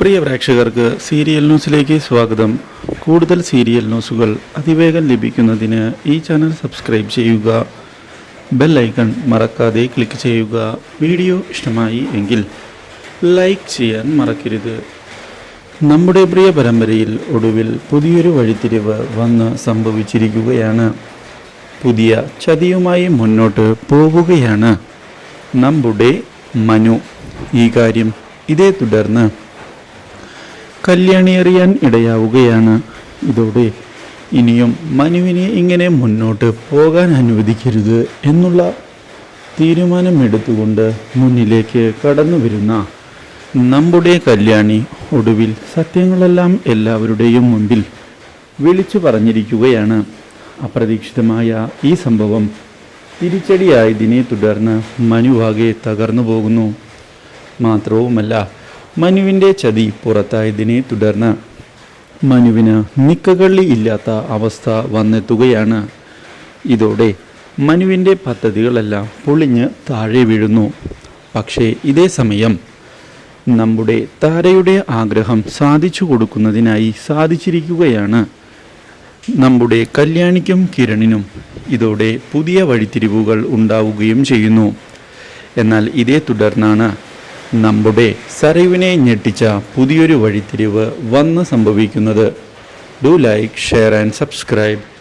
പ്രിയ പ്രേക്ഷകർക്ക് സീരിയൽ ന്യൂസിലേക്ക് സ്വാഗതം. കൂടുതൽ സീരിയൽ ന്യൂസുകൾ അതിവേഗം ലഭിക്കുന്നതിന് ഈ ചാനൽ സബ്സ്ക്രൈബ് ചെയ്യുക. ബെൽ ഐക്കൺ മറക്കാതെ ക്ലിക്ക് ചെയ്യുക. വീഡിയോ ഇഷ്ടമായി എങ്കിൽ ലൈക്ക് ചെയ്യാൻ മറക്കരുത്. നമ്മുടെ പ്രിയ പരമ്പരയിൽ ഒടുവിൽ പുതിയൊരു വഴിത്തിരിവ് വന്ന് സംഭവിച്ചിരിക്കുകയാണ്. പുതിയ ചതിയുമായി മുന്നോട്ട് പോവുകയാണ് നമ്മുടെ മനു. ഈ കാര്യം ഇതേ തുടർന്ന് കല്യാണി അറിയാൻ ഇടയാവുകയാണ്. ഇതോടെ ഇനിയും മനുവിനെ ഇങ്ങനെ മുന്നോട്ട് പോകാൻ അനുവദിക്കരുത് എന്നുള്ള തീരുമാനമെടുത്തുകൊണ്ട് മുന്നിലേക്ക് കടന്നു വരുന്ന നമ്മുടെ കല്യാണി ഒടുവിൽ സത്യങ്ങളെല്ലാം എല്ലാവരുടെയും മുൻപിൽ വിളിച്ചു പറഞ്ഞിരിക്കുകയാണ്. അപ്രതീക്ഷിതമായ ഈ സംഭവം തിരിച്ചടിയായതിനെ തുടർന്ന് മനുവാകെ തകർന്നു പോകുന്നു. മാത്രവുമല്ല മനുവിന്റെ ചതി പുറത്തായതിനെ തുടർന്ന് മനുവിന് നിക്കകള്ളി ഇല്ലാത്ത അവസ്ഥ വന്നെത്തുകയാണ്. ഇതോടെ മനുവിന്റെ പദ്ധതികളെല്ലാം പൊളിഞ്ഞ് താഴെ വീഴുന്നു. പക്ഷേ ഇതേ സമയം നമ്മുടെ താരയുടെ ആഗ്രഹം സാധിച്ചു കൊടുക്കുന്നതിനായി സാധിച്ചിരിക്കുകയാണ്. നമ്മുടെ കല്യാണിക്കും കിരണിനും ഇതോടെ പുതിയ വഴിത്തിരിവുകൾ ഉണ്ടാവുകയും ചെയ്യുന്നു. എന്നാൽ ഇതേ തുടർന്നാണ് നമ്മുടെ സറിവിനെ ഞെട്ടിച്ച പുതിയൊരു വഴിത്തിരിവ് വന്ന് സംഭവിക്കുന്നത്. Do like share and subscribe